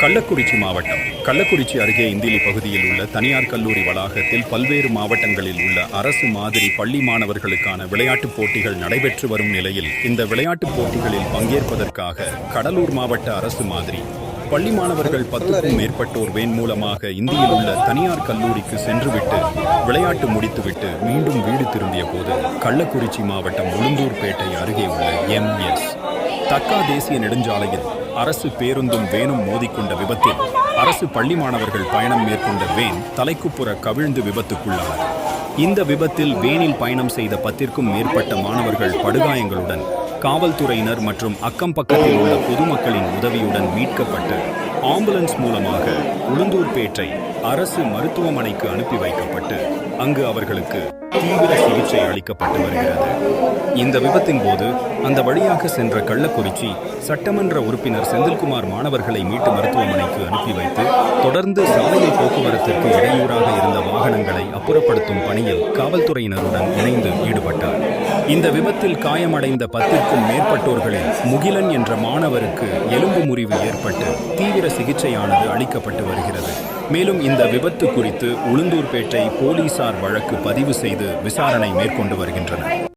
கள்ளக்குறிச்சி மாவட்டம். கள்ளக்குறிச்சி அருகே இந்திலி பகுதியில் உள்ள தனியார் கல்லூரி வளாகத்தில் பல்வேறு மாவட்டங்களில் உள்ள அரசு மாதிரி பள்ளி மாணவர்களுக்கான விளையாட்டுப் போட்டிகள் நடைபெற்று வரும் நிலையில் இந்த விளையாட்டுப் போட்டிகளில் பங்கேற்பதற்காக கடலூர் மாவட்ட அரசு மாதிரி பள்ளி மாணவர்கள் பத்துக்கும் மேற்பட்டோர் வேன் மூலமாக இந்தியில் உள்ள தனியார் கல்லூரிக்கு சென்றுவிட்டு விளையாட்டு முடித்துவிட்டு மீண்டும் வீடு திரும்பிய போது கள்ளக்குறிச்சி மாவட்டம் உளுந்தூர்பேட்டை அருகே உள்ள எம் எஸ். தக்கா தேசிய நெடுஞ்சாலையில் அரசு பேருந்தும் வேனும் மோதிக்கொண்ட விபத்தில் அரசு பள்ளி மாணவர்கள் பயணம் மேற்கொண்ட வேன் தலைக்குப்புற கவிழ்ந்து விபத்துக்குள்ளார் இந்த விபத்தில் வேனில் பயணம் செய்த பத்திற்கும் மேற்பட்ட மாணவர்கள் படுகாயங்களுடன் காவல்துறையினர் மற்றும் அக்கம் பக்கத்தில் உள்ள பொதுமக்களின் உதவியுடன் மீட்கப்பட்டு ஆம்புலன்ஸ் மூலமாக உளுந்தூர்பேட்டை அரசு மருத்துவமனைக்கு அனுப்பி வைக்கப்பட்டு அங்கு அவர்களுக்கு தீவிர சிகிச்சை அளிக்கப்பட்டு வருகிறது. இந்த விபத்தின் போது அந்த வழியாக சென்ற கள்ளக்குறிச்சி சட்டமன்ற உறுப்பினர் செந்தில்குமார் மாணவர்களை மீட்டு மருத்துவமனைக்கு அனுப்பி வைத்து தொடர்ந்து சாலையில் போக்குவரத்திற்கு இடையூறாக இருந்த வாகனங்களை அப்புறப்படுத்தும் பணியில் காவல்துறையினருடன் இணைந்து ஈடுபட்டார். இந்த விபத்தில் காயமடைந்த பத்திற்கும் மேற்பட்டோர்களில் முகிலன் என்ற மாணவருக்கு எலும்பு முறிவு ஏற்பட்டு தீவிர சிகிச்சையானது அளிக்கப்பட்டு வருகிறது. மேலும் இந்த விபத்து குறித்து உளுந்தூர்பேட்டை போலீசார் வழக்கு பதிவு செய்து விசாரணை மேற்கொண்டு வருகின்றனர்.